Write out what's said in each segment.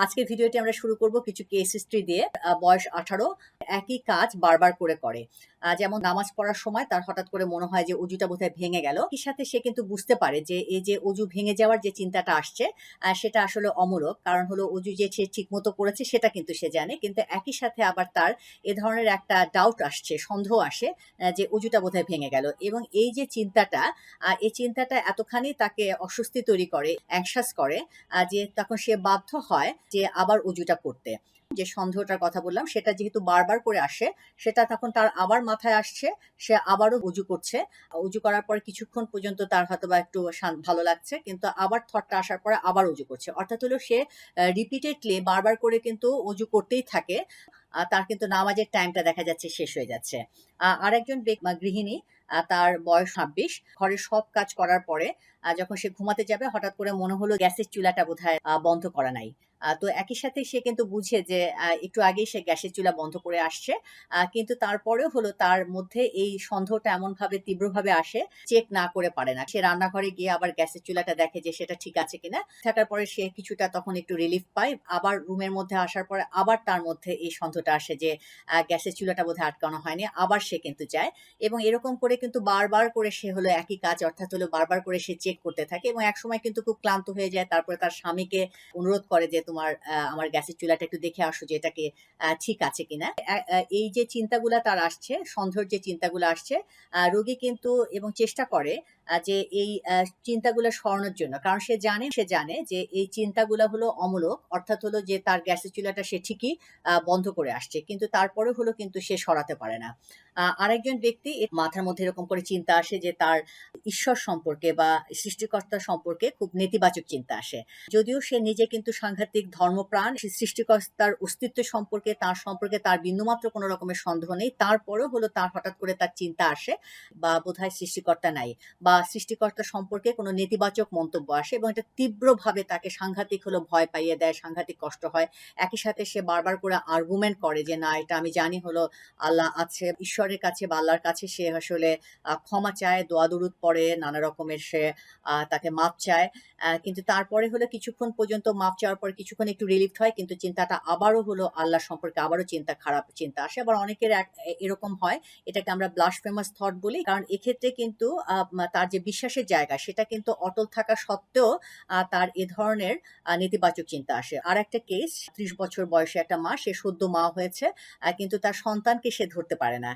আজকের ভিডিওটি আমরা শুরু করব কিছু কেস হিস্ট্রি দিয়ে। বয়স আঠারো, একই কাজ বারবার করে করে। যেমন নামাজ পড়ার সময় তার হঠাৎ করে মনে হয় যে অজুটা বোধহয় ভেঙে গেল। এর সাথে সে কিন্তু বুঝতে পারে যে এই যে অজু ভেঙে যাওয়ার যে চিন্তাটা আসছে সেটা আসলে অমূলক। কারণ হলো অজু যে সে ঠিক মতো করেছে সেটা কিন্তু সে জানে। কিন্তু একই সাথে আবার তার এ ধরনের একটা ডাউট আসছে, সন্দেহ আসে যে অজুটা বোধহয় ভেঙে গেল। এবং এই যে চিন্তাটা এই চিন্তাটা এতখানি তাকে অস্বস্তি তৈরি করে অ্যাংশাস করে যে তখন সে বাধ্য হয় যে আবার অজুটা করতে। যে সন্দেহটার কথা বললাম, সেটা যেহেতু বারবার করে আসে, সেটা তখন তার আবার মাথায় আসছে, সে আবারও উজু করছে। উজু করার পর কিছুক্ষণ পর্যন্ত তার হয়তো বা একটু ভালো লাগছে, কিন্তু আবার থটটা আসার পরে আবার উজু করছে। অর্থাৎ হলো সে রিপিটেডলি বারবার করে কিন্তু উজু করতেই থাকে। তার কিন্তু নামাজের টাইমটা দেখা যাচ্ছে শেষ হয়ে যাচ্ছে। আরেকজন গৃহিণী তার বয়স ছাব্বিশ ঘরের সব কাজ করার পরে যখন সে ঘুমাতে যাবে, হঠাৎ করে মনে হলো গ্যাসের চুলাটা বোধহয় বন্ধ করা নাই। তো একই সাথে সে কিন্তু বুঝে যে একটু আগেই সে গ্যাসের চুলা বন্ধ করে আসছে। কিন্তু তারপরেও হলো তার মধ্যে এই সন্দেহটা এমন ভাবে তীব্রভাবে আসে চেক না করে পারে না। সে রান্নাঘরে গিয়ে আবার গ্যাসের চুলাটা দেখে যে, সেটা ঠিক আছে কিনা। থাকার পরে সে কিছুটা তখন একটু রিলিফ পায়। আবার রুমের মধ্যে আসার পরে আবার তার মধ্যে এই সন্দেহটা আসে যে গ্যাসের চুলাটা বোধহয় আটকানো হয়নি। আবার সে কিন্তু যায় এবং এরকম করে কিন্তু বারবার করে সে হলো একই কাজ, অর্থাৎ হলো বারবার করে সে চেক করতে থাকে এবং একসময় কিন্তু খুব ক্লান্ত হয়ে যায়। তারপরে তার স্বামীকে অনুরোধ করে যে তোমার আমার গ্যাসের চুলাটা একটু দেখে আসো যে এটাকে ঠিক আছে কিনা। এই যে চিন্তাগুলা তার আসছে, সন্দেহের যে চিন্তাগুলো আসছে রোগী কিন্তু এবং চেষ্টা করে যে এই চিন্তাগুলো সরানোর জন্য। কারণ সে জানে সে জানে যে এই চিন্তাগুলো হলো অমূলক, অর্থাৎ হলো যে তার গ্যাসের চুলাটা সে ঠিকই বন্ধ করে আসছে। কিন্তু তারপরে হলো কিন্তু সে সরাতে পারে না। আরেকজন ব্যক্তি মাথার মধ্যে এরকম করে চিন্তা আসে যে তার ঈশ্বর সম্পর্কে বা সৃষ্টিকর্তা সম্পর্কে খুব নেতিবাচক চিন্তা আসে। যদিও সে নিজে কিন্তু সাংঘাতিক ধর্মপ্রাণ সৃষ্টিকর্তার অস্তিত্ব সম্পর্কে, তার সম্পর্কে তার বিন্দুমাত্র কোনো রকমের সন্দেহ নেই। তারপরেও হলো তার হঠাৎ করে তার চিন্তা আসে বা বোধহয় সৃষ্টিকর্তা নাই বা সৃষ্টিকর্তা সম্পর্কে কোনো নেতিবাচক মন্তব্য আসে এবং এটা তীব্রভাবে তাকে সাংঘাতিক হলো ভয় পাইয়ে দেয়, সাংঘাতিক কষ্ট হয়। একই সাথে সে বারবার করে আর্গুমেন্ট করে যে, না, এটা আমি জানি হলো আল্লাহ আছে, ঈশ্বরের কাছে বা আল্লাহর কাছে সে আসলে ক্ষমা চায়, দোয়া দরুদ পড়ে, নানা রকমের সে তাকে মাপ চায়। কিন্তু তারপরে হলো কিছুক্ষণ পর্যন্ত মাপ চাওয়ার পর কিছুক্ষণ একটু রিলিফ হয়, কিন্তু চিন্তাটা আবারও হলো আল্লাহ সম্পর্কে আবারও চিন্তা খারাপ, চিন্তা আসে। আবার অনেকের এরকম হয়, এটাকে আমরা ব্লাশ ফেমাস থট বলি। কারণ এক্ষেত্রে কিন্তু তার যে বিশ্বাসের জায়গা, সেটা কিন্তু অটল থাকা সত্ত্বেও তার এ ধরনের নেতিবাচক চিন্তা আসে। আর একটা কেস ত্রিশ বছর বয়সে একটা মা, সে সদ্য মা হয়েছে কিন্তু তার সন্তানকে সে ধরতে পারে না।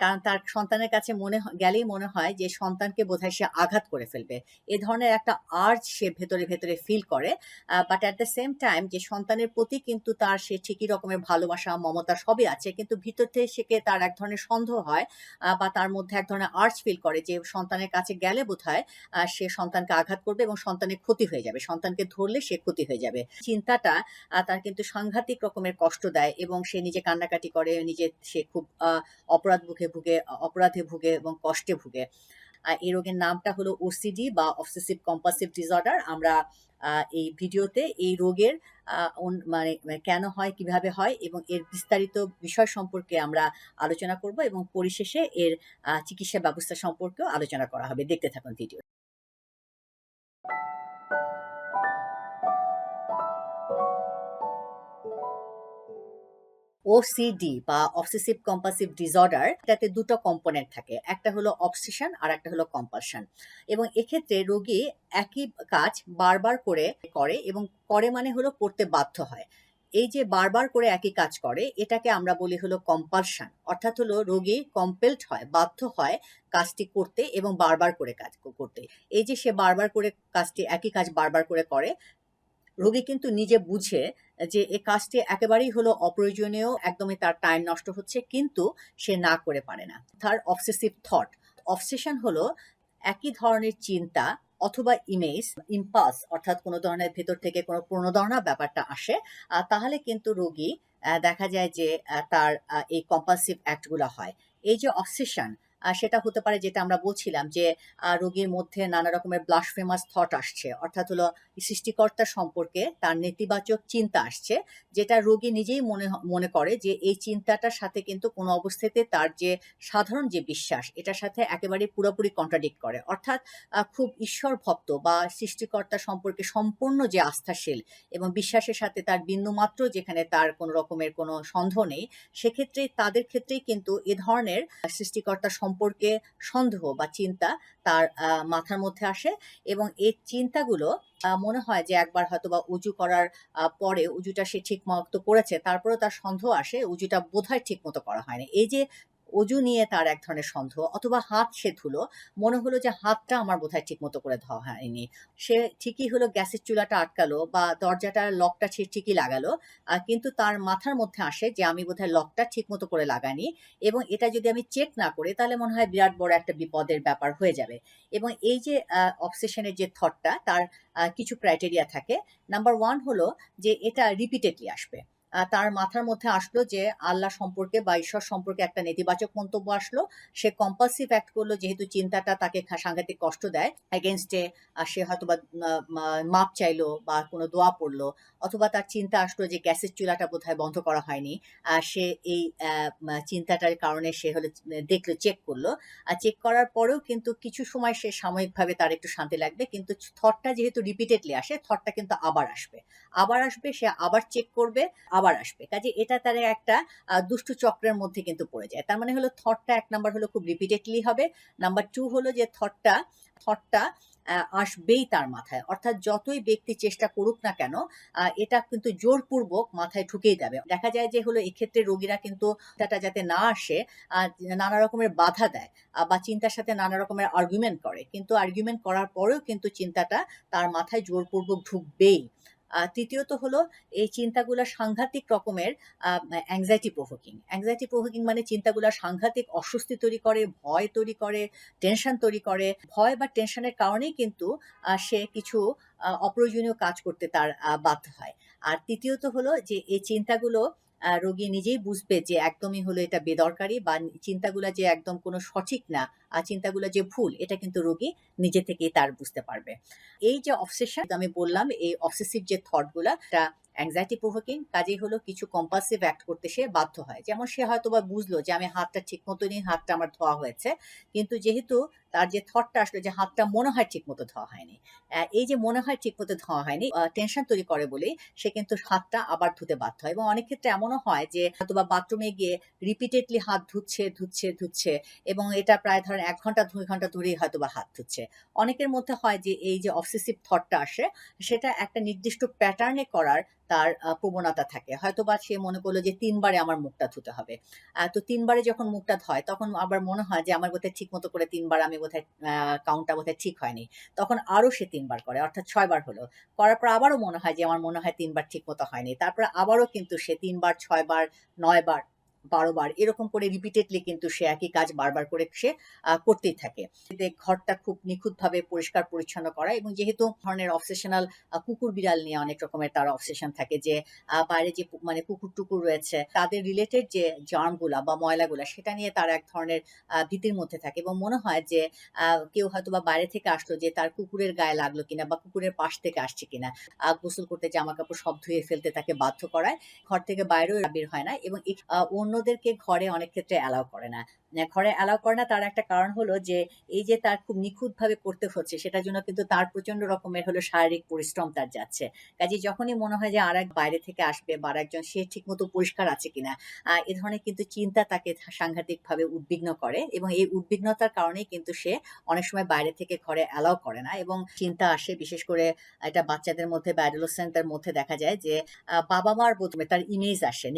কারণ তার সন্তানের কাছে মনে গেলেই মনে হয় যে সন্তানকে বোধহয় সে আঘাত করে ফেলবে। এ ধরনের একটা আর্জ সে ভেতরে ভেতরে ফিল করে but at the same time যে সন্তানের প্রতি কিন্তু তার সে ঠিকই রকমের ভালোবাসা, মমতা সবই আছে, কিন্তু ভিতর থেকে সে তার এক ধরনের সন্দেহ হয় বা তার মধ্যে এক ধরনের আর্জ ফিল করে যে সন্তানের কাছে গেলে বোধহয় সে সন্তানকে আঘাত করবে এবং সন্তানের ক্ষতি হয়ে যাবে। সন্তানকে ধরলে সে ক্ষতি হয়ে যাবে। চিন্তাটা তার কিন্তু সাংঘাতিক রকমের কষ্ট দেয় এবং সে নিজে কান্নাকাটি করে, নিজে সে খুব অপরাধ ভুগে ভুগে, অপরাধে ভুগে এবং কষ্টে ভুগে। এই রোগের নামটা হলো ওসিডি বা অবসেসিভ কম্পালসিভ ডিসঅর্ডার আমরা এই ভিডিওতে এই রোগের মানে মানে কেন হয়, কীভাবে হয় এবং এর বিস্তারিত বিষয় সম্পর্কে আমরা আলোচনা করব এবং পরিশেষে এর চিকিৎসা ব্যবস্থা সম্পর্কেও আলোচনা করা হবে। দেখতে থাকুন ভিডিও। ওসিডি বা অবসেসিভ কম্পালসিভ ডিসঅর্ডার এটাতে দুটো কম্পোনেন্ট থাকে। একটা হলো অবসেশন আর একটা হলো কম্পালশন এবং এক্ষেত্রে রোগী একই কাজ বারবার করে করে এবং করে মানে হলো করতে বাধ্য হয়। এই যে বারবার করে একই কাজ করে, এটাকে আমরা বলি হলো কম্পালশন অর্থাৎ হলো রোগী কম্পেলড হয়, বাধ্য হয় কাজটি করতে এবং বারবার করে কাজ করতে। এই যে সে বারবার করে কাজটি, একই কাজ বারবার করে করে, রোগী কিন্তু নিজে বুঝে যে এ কাজটি একেবারেই হলো অপ্রয়োজনীয়, একদমই তার টাইম নষ্ট হচ্ছে, কিন্তু সে না করে পারে না। তার অবসেসিভ থট অবসেশন হলো একই ধরনের চিন্তা অথবা ইমেজ ইম্পাস অর্থাৎ কোনো ধরনের ভেতর থেকে কোনো প্রণোদনা ব্যাপারটা আসে তাহলে কিন্তু রোগী দেখা যায় যে তার এই কম্পালসিভ অ্যাক্টগুলো হয়। এই যে অবসেশন সেটা হতে পারে যেটা আমরা বলছিলাম যে রোগীর মধ্যে নানা রকমের ব্লাসফেমাস থট আসছে। অর্থাৎ হলো সৃষ্টিকর্তা সম্পর্কে তার নেতিবাচক চিন্তা আসছে, যেটা রোগী নিজেই মনে মনে করে যে এই চিন্তাটার সাথে কিন্তু কোনো অবস্থাতে তার যে সাধারণ যে বিশ্বাস, এটার সাথে একেবারে পুরোপুরি কন্ট্রাডিক্ট করে। অর্থাৎ খুব ঈশ্বর ভক্ত বা সৃষ্টিকর্তা সম্পর্কে সম্পূর্ণ যে আস্থাশীল এবং বিশ্বাসের সাথে তার বিন্দুমাত্র যেখানে তার কোনো রকমের কোনো সন্দেহ নেই, সেক্ষেত্রে তাদের ক্ষেত্রেই কিন্তু এ ধরনের সৃষ্টিকর্তা সম্পর্কে সন্দেহ বা চিন্তা তার মাথার মধ্যে আসে এবং এই চিন্তাগুলো মনে হয় যে একবার হয়তো বা উজু করার পরে উজুটা সে ঠিক মতো করেছে, তারপরেও তার সন্দেহ আসে উজুটা বোধহয় ঠিক মতো করা হয়নি। এই যে অজু নিয়ে তার এক ধরনের সন্দেহ অথবা হাত সে ধুলো, মনে হলো যে হাতটা আমার বোধহয় ঠিক মতো করে ধোয়া হয়নি। সে ঠিকই হলো গ্যাসের চুলাটা আটকালো বা দরজাটার লকটা সে ঠিকই লাগালো। কিন্তু তার মাথার মধ্যে আসে যে আমি বোধহয় লকটা ঠিকমতো করে লাগাইনি এবং এটা যদি আমি চেক না করি তাহলে মনে হয় বিরাট বড় একটা বিপদের ব্যাপার হয়ে যাবে। এবং এই যে আ অবসেশন এর যে থটটা তার কিছু ক্রাইটেরিয়া থাকে। নাম্বার ওয়ান হলো যে এটা রিপিটেডলি আসবে। তার মাথার মধ্যে আসলো যে আল্লাহ সম্পর্কে বা ঈশ্বর সম্পর্কে একটা নেতিবাচক মন্তব্য আসলো। সে কম্পালসিভ অ্যাক্ট করল যেহেতু চিন্তাটা তাকে সাংঘাতিক কষ্ট দেয়। আ সে হয়তোবা মা মা মাপ চাইলো বা কোনো দোয়া পড়ল অথবা তার চিন্তা আসলো যে গ্যাসের চুলাটা বোধহয় বন্ধ করা হয়নি। আ সে এই চিন্তাটার কারণে সে হলো দেখল, চেক করল। আ চেক করার পরেও কিন্তু কিছু সময় সে সাময়িকভাবে তার একটু শান্তি লাগবে। কিন্তু থটটা যেহেতু রিপিটেডলি আসে, থটটা কিন্তু আবার আসবে। আবার আসবে, সে আবার চেক করবে, আবার আসবে। কাজেই এটা তার একটা দুষ্টু চক্রের মধ্যে কিন্তু পড়ে যায়। তার মানে হলো থটটা এক নাম্বার হলো খুব রিপিটেডলি হবে। নাম্বার 2 হলো যে থটটা থটটা আসবেই তার মাথায়। অর্থাৎ যতই ব্যক্তি চেষ্টা করুক না কেন, এটা কিন্তু জোরপূর্বক মাথায় ঢুকেই যাবে। দেখা যায় যে হলো এক্ষেত্রে রোগীরা কিন্তু চিন্তাটা যাতে না আসে নানা রকমের বাধা দেয় বা চিন্তার সাথে নানা রকমের আর্গুমেন্ট করে। কিন্তু আর্গুমেন্ট করার পরেও কিন্তু চিন্তাটা তার মাথায় জোরপূর্বক ঢুকবেই। তৃতীয়ত হলো এই চিন্তাগুলা সাংঘাতিক রকমের anxiety provoking. anxiety provoking মানে চিন্তাগুলা সাংঘাতিক অস্বস্তি তৈরি করে, ভয় তৈরি করে, টেনশন তৈরি করে। ভয় বা টেনশনের কারণেই কিন্তু সে কিছু অপ্রয়োজনীয় কাজ করতে তার বাধ্য হয়। আর তৃতীয়ত হলো যে এই চিন্তাগুলো রোগী নিজেই বুঝবে যে একদমই হলো এটা বেদরকারি বা চিন্তাগুলা যে একদম কোনো সঠিক না, চিন্তাগুলা যে ভুল, এটা কিন্তু রোগী নিজে থেকেই তার বুঝতে পারবে। এই যে অবসেশন আমি বললাম এই অবসেসিভ যে থটগুলা এটা anxiety provoking কাজেই হলো কিছু কম্পালসিভ অ্যাক্ট করতে সে বাধ্য হয়। যেমন সে হয়তোবা বুঝলো যে আমি হাতটা ঠিক মতনই হাতটা আমার ধোয়া হয়েছে। কিন্তু যেহেতু তার যে থটটা আসলো যে হাতটা মনে হয় ঠিকমতো ধোয়া হয়নি। এই যে মনে হয় ঠিক মতো ধোয়া হয়নি, টেনশন তৈরি করে বলেই সে কিন্তু হাতটা আবার ধুতে বাধ্য হয় এবং অনেক ক্ষেত্রে এমনও হয় যে হয়তোবা বাথরুমে গিয়ে রিপিটেডলি হাত ধুচ্ছে, ধুচ্ছে, ধুচ্ছে এবং এটা প্রায় ধরেন ১ ঘণ্টা ২ ঘণ্টা ধরেই হয়তোবা হাত ধুচ্ছে। অনেকের মধ্যে হয় যে এই যে অবসেসিভ থটটা আসে, সেটা একটা নির্দিষ্ট প্যাটার্ন করার তার প্রবণতা থাকে। হয়তোবা সে মনে করল যে ৩ বারে আমার মুখটা ধুতে হবে। তো ৩ বারে যখন মুখটা ধয় তখন আবার মনে হয় যে আমার বোধহয় ঠিক মতো করে তিনবার আমি বোধহয় কাউন্টটা বোধহয় ঠিক হয়নি। তখন আরও সে তিনবার করে অর্থাৎ ছয়বার হলো। করার পর আবারও মনে হয় যে আমার মনে হয় তিনবার ঠিক মতো হয়নি। তারপরে আবারও কিন্তু সে ৩ বার, ৬ বার, ৯ বার, এরকম করে রিপিটেডলি কিন্তু সে একই কাজ বারবার করে সে করতেই থাকে। ঘরটা খুব নিখুঁতভাবে পরিষ্কার পরিচ্ছন্ন করা এবং যেহেতু ধরনের অবসেশনাল কুকুর বিড়াল নিয়ে অনেক রকমের তার অবসেশন থাকে যে বাইরে যে মানে কুকুর-টুকুর রয়েছে তাদের রিলেটেড যে জার্মগুলা বা ময়লাগুলা সেটা নিয়ে তার এক ধরনের ভীতির মধ্যে থাকে এবং মনে হয় যে কেউ হয়তোবা বাইরে থেকে আসলো যে তার কুকুরের গায়ে লাগল কিনা বা কুকুরের পাশ থেকে আসছে কিনা। গোসল করতে জামা কাপড় সব ধুয়ে ফেলতে তাকে বাধ্য করায়। ঘর থেকে বাইরেও বের হয় না এবং আ অন্যদেরকে ঘরে অনেক ক্ষেত্রে অ্যালাও করে না। ঘরে অ্যালাও করে না তার একটা কারণ হলো যে এই যে তার খুব নিখুঁতভাবে করতে হচ্ছে সেটার জন্য কিন্তু তার প্রচণ্ড রকমের হলো শারীরিক পরিশ্রম তার যাচ্ছে। কাজেই যখনই মনে হয় যে আরেক বাইরে থেকে আসবে বা আরেকজন সে ঠিকমতো পরিষ্কার আছে কিনা, এ ধরনের কিন্তু চিন্তা তাকে সাংঘাতিকভাবে উদ্বিগ্ন করে এবং এই উদ্বিগ্নতার কারণেই কিন্তু সে অনেক সময় বাইরে থেকে ঘরে অ্যালাউ করে না এবং চিন্তা আসে বিশেষ করে এটা বাচ্চাদের মধ্যে বা অ্যাডোলেসেন্ট মধ্যে দেখা যায় যে আ বাবা-মার প্রথমে তার ইমেজ আসে,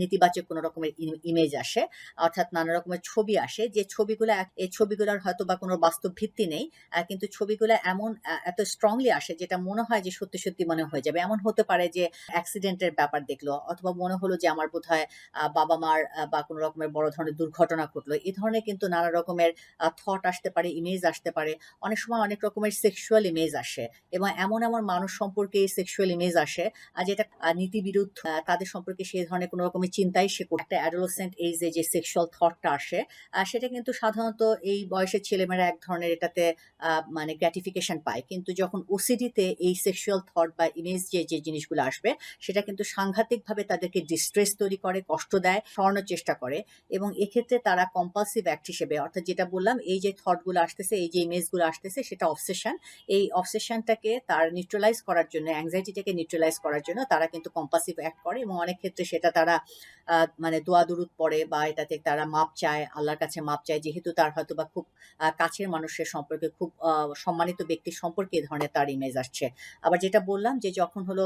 নেতিবাচক কোনো রকমের ইমেজ আসে। অর্থাৎ নানা রকমের ছবি আসে যে ছবিগুলা এই ছবিগুলার হয়তোবা কোনো বাস্তব ভিত্তি নেই। কিন্তু ছবিগুলা এমন এত স্ট্রংলি আসে যেটা মনে হয় যে সত্যি, সত্যি মনে হয়ে যাবে। এমন হতে পারে যে অ্যাক্সিডেন্ট এর ব্যাপার দেখল অথবা মনে হলো যে আমার বোধহয় আ বাবা-মার বা কোনো রকমের বড় ধরনের দুর্ঘটনা ঘটলো। এ ধরনের কিন্তু নানা রকমের থট আসতে পারে, ইমেজ আসতে পারে। অনেক সময় অনেক রকমের সেক্সুয়াল ইমেজ আসে এবং এমন, এমন মানুষ সম্পর্কে সেক্সুয়াল ইমেজ আসে আ যেটা নীতিবিরুদ্ধ তাদের সম্পর্কে সে ধরনের কোনো রকমের চিন্তাই সে একটা অ্যাডোলসেন্ট এইজে যে সেক্সুয়াল থটটা আসে সেটা কিন্তু সাধারণত এই বয়সের ছেলেমেয়েরা এক ধরনের এটাতে মানে গ্র্যাটিফিকেশন পায়। কিন্তু যখন ওসিডিতে এই সেক্সুয়াল থট বা ইমেজ যে যে জিনিসগুলো আসবে, সেটা কিন্তু সাংঘাতিকভাবে তাদেরকে ডিস্ট্রেস তৈরি করে, কষ্ট দেয়, সরানোর চেষ্টা করে এবং এক্ষেত্রে তারা কম্পালসিভ অ্যাক্ট হিসেবে, অর্থাৎ যেটা বললাম, এই যে থটগুলো আসতেছে, এই যে ইমেজগুলো আসতেছে, সেটা অবসেশন এই অবসেশনটাকে তার নিউট্রালাইজ করার জন্য অ্যাংজাইটিটাকে নিউট্রালাইজ করার জন্য তারা কিন্তু কম্পালসিভ অ্যাক্ট করে এবং অনেক ক্ষেত্রে সেটা তারা মানে দোয়া দুরুদ পড়ে বা এটাতে তারা মাপ চায়, আল্লাহর কাছে মাপ চায়, যেহেতু তার হয়তো বা খুব কাছের মানুষের সম্পর্কে খুব সম্মানিত ব্যক্তির সম্পর্কে এই ধরনের তার ইমেজ আসছে। আবার যেটা বললাম যে যখন হলো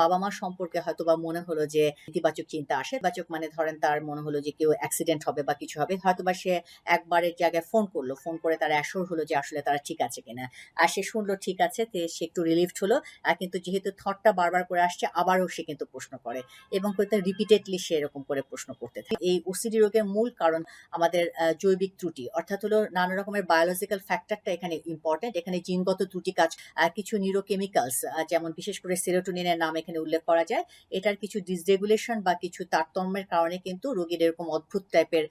বাবা মা সম্পর্কে হয়তো বা মনে হলো যে ইতিবাচক চিন্তা আসে বাচক মানে ধরেন তার মনে হলো যে কেউ অ্যাক্সিডেন্ট হবে বা কিছু হবে, হয়তো বা সে একবারের জায়গায় ফোন করল ফোন করে তার অ্যাসোর হলো যে আসলে তারা ঠিক আছে কিনা। আর সে শুনলো ঠিক আছে, তে সে একটু রিলিফড হলো, আর কিন্তু যেহেতু থটটা বারবার করে আসছে, আবারও সে কিন্তু প্রশ্ন করে এবং রিপিটেডলি সে এরকম করে প্রশ্ন করতে থাকে। এই ওসিডি রোগের মূল কারণ আমাদের জৈবিক ত্রুটি। অর্থাৎ হলো নানা রকমের বায়োলজিক্যাল ফ্যাক্টরটা এখানে ইম্পর্টেন্ট এখানে জিনগত ত্রুটি কাজ কিছু নিউরোকেমিক্যালস যেমন বিশেষ করে সেরোটোনিনের নাম এখানে উল্লেখ করা যায়। এটার কিছু ডিসরেগুলেশন বা কিছু তারতম্যের কারণে কিন্তু রোগীর এরকম অদ্ভুত টাইপের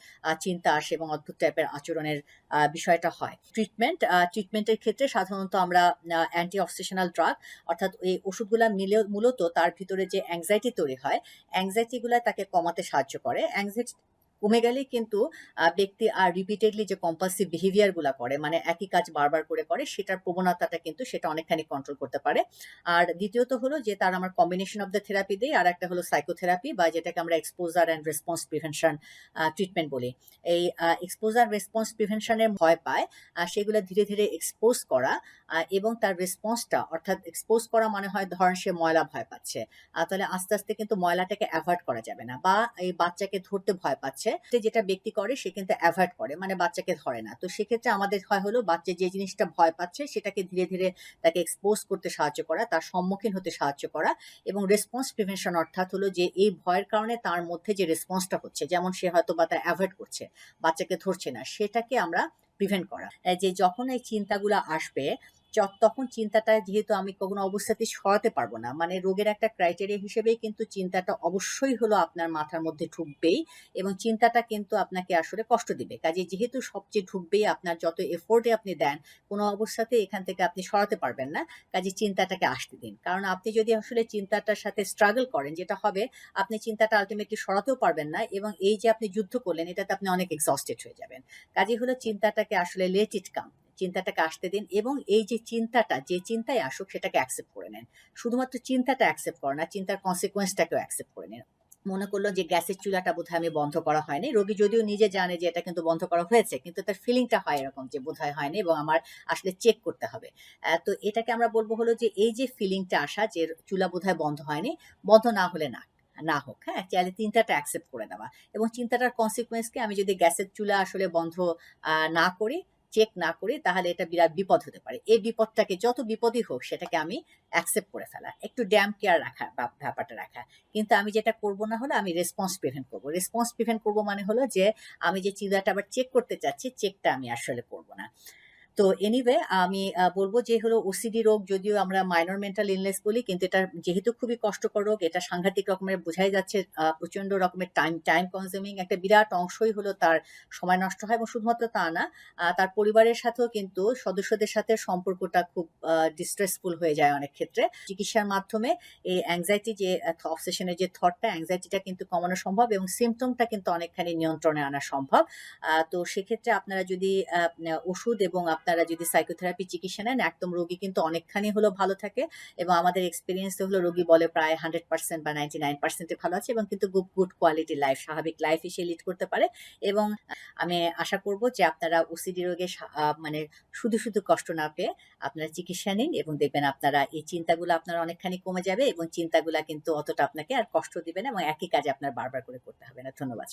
চিন্তা আসে এবং অদ্ভুত টাইপের আচরণের বিষয়টা হয়। ট্রিটমেন্ট ট্রিটমেন্টের ক্ষেত্রে সাধারণত আমরা অ্যান্টি অক্সিশনাল ড্রাগ অর্থাৎ এই ওষুধগুলা মিলে, মূলত তার ভিতরে যে অ্যাংজাইটি তৈরি হয় অ্যাংজাইটিগুলা তাকে কমাতে সাহায্য করে। অ্যাংজাইটি কমে গেলে কিন্তু ব্যক্তি আর রিপিটেডলি যে কম্পালসিভ বিহেভিয়ারগুলা করে মানে একই কাজ বারবার করে করে, সেটার প্রবণতাটা কিন্তু সেটা অনেকখানি কন্ট্রোল করতে পারে। আর দ্বিতীয়ত হলো যে, তার আমার কম্বিনেশন অফ দ্য থেরাপি দেই, আর একটা হলো সাইকোথেরাপি বা যেটাকে আমরা exposure and response prevention treatment বলি। এই এক্সপোজার রেসপন্স প্রিভেনশনের ভয় পায় সেগুলো ধীরে ধীরে এক্সপোজ করা এবং তার রেসপন্সটা অর্থাৎ এক্সপোজ করা মানে হয় ধরেন সে ময়লা ভয় পাচ্ছে তাহলে আস্তে আস্তে কিন্তু ময়লাটাকে অ্যাভয়েড করা যাবে না, বা এই বাচ্চাকে ধরতে ভয় পাচ্ছে সে যেটা ব্যক্তি করে সে কিন্তু অ্যাভয়েড করে মানে বাচ্চাকে ধরে না। তো সেক্ষেত্রে আমাদের হয় হলো বাচ্চা যে জিনিসটা ভয় পাচ্ছে সেটাকে ধীরে ধীরে তাকে এক্সপোজ করতে সাহায্য করা, তার সম্মুখীন হতে সাহায্য করা এবং রেসপন্স প্রিভেনশন অর্থাৎ হলো যে এই ভয়ের কারণে তার মধ্যে যে রেসপন্সটা হচ্ছে, যেমন সে হয়তো বা তা অ্যাভয়েড করছে, বাচ্চাকে ধরছে না, সেটাকে আমরা প্রিভেন্ট করা। যে যখন এই চিন্তাগুলো আসবে তখন চিন্তাটা যেহেতু আমি কোনো অবস্থাতে সরাতে পারব না মানে রোগের একটা ক্রাইটেরিয়া হিসেবেই কিন্তু চিন্তাটা অবশ্যই হলো আপনার মাথার মধ্যে ঢুকবেই এবং চিন্তাটা কিন্তু আপনাকে আসলে কষ্ট দিবে। কাজে যেহেতু সবচেয়ে ঢুকবেই আপনার যত এফোর্টে আপনি দেন, কোনো অবস্থাতে এখান থেকে আপনি সরাতে পারবেন না, কাজে চিন্তাটাকে আসতে দিন। কারণ আপনি যদি আসলে চিন্তাটার সাথে স্ট্রাগল করেন, যেটা হবে আপনি চিন্তাটা আলটিমেটলি সরাতেও পারবেন না এবং এই যে আপনি যুদ্ধ করলেন, এটাতে আপনি অনেক এক্সস্টেড হয়ে যাবেন। কাজে হলো চিন্তাটাকে আসলে লেট ইট কাম চিন্তাটাকে আসতে দিন এবং এই যে চিন্তাটা, যে চিন্তায় আসুক সেটাকে অ্যাকসেপ্ট করে নেন। শুধুমাত্র চিন্তাটা অ্যাকসেপ্ট করে না, চিন্তার কনসিকোয়েন্সটাকেও অ্যাকসেপ্ট করে নেন। মনে করল যে গ্যাসের চুলাটা বোধহয় আমি বন্ধ করা হয়নি। রোগী যদিও নিজে জানে যে এটা কিন্তু বন্ধ করা হয়েছে, কিন্তু তার ফিলিংটা হয় এরকম যে বোধহয় হয়নি এবং আমার আসলে চেক করতে হবে। তো এটাকে আমরা বলব হলো যে এই যে ফিলিংটা আসা যে চুলা বোধহয় বন্ধ হয়নি, বন্ধ না হলে না না হোক হ্যাঁ? চাইলে চিন্তাটা অ্যাকসেপ্ট করে দেওয়া এবং চিন্তাটার কনসিকুয়েন্সকে আমি যদি গ্যাসের চুলা আসলে বন্ধ না করি চেক না করি তাহলে এটা বিরাট বিপদ হতে পারে। এই বিপদটাকে যত বিপদই হোক সেটাকে আমি অ্যাকসেপ্ট করে ফেলা, একটু ড্যাম কেয়ার রাখা বা- ব্যাপারটা রাখা। কিন্তু আমি যেটা করব না হলে আমি রেসপন্স প্রিভেন্ট করব। রেসপন্স প্রিভেন্ট করব মানে হলো যে, আমি যে চিন্তাটা আবার চেক করতে চাচ্ছি চেকটা আমি আসলে করব না। তো এনিওয়ে আমি বলব যে হলো ওসিডি রোগ যদিও আমরা মাইনর মেন্টাল ইলনেস বলি, কিন্তু এটা যেহেতু খুবই কষ্টকর রোগ, এটা সাংঘাতিক রকমের বোঝাই যাচ্ছে প্রচণ্ড রকমের টাইম টাইম কনজিউমিং একটা বিরাট অংশই হলো তার সময় নষ্ট হয় এবং শুধুমাত্র তা না তার পরিবারের সাথেও কিন্তু সদস্যদের সাথে সম্পর্কটা খুব ডিস্ট্রেসফুল হয়ে যায় অনেক ক্ষেত্রে। চিকিৎসার মাধ্যমে এই অ্যাংজাইটি যে অবসেশনের যে থটটা অ্যাংজাইটিটা কিন্তু কমানো সম্ভব এবং সিমটমটা কিন্তু অনেকখানি নিয়ন্ত্রণে আনা সম্ভব। তো সেক্ষেত্রে আপনারা যদি ওষুধ এবং আপনারা যদি সাইকোথেরাপি চিকিৎসা নেন, একদম রোগী কিন্তু অনেকখানি হলো ভালো থাকে এবং আমাদের এক্সপিরিয়েন্স হলো রোগী বলে প্রায় হান্ড্রেড পার্সেন্ট বা নাইনটি নাইন পার্সেন্টে ভালো আছে এবং কিন্তু গুড গুড কোয়ালিটি লাইফ স্বাভাবিক লাইফ এসে লিড করতে পারে এবং আমি আশা করব যে আপনারা ওসিডি রোগে মানে শুধু শুধু কষ্ট না পেয়ে আপনারা চিকিৎসা নিন এবং দেখবেন আপনারা এই চিন্তাগুলো আপনার অনেকখানি কমে যাবে এবং চিন্তাগুলা কিন্তু অতটা আপনাকে আর কষ্ট দিবে না এবং একই কাজ আপনার বারবার করে করতে হবে না। ধন্যবাদ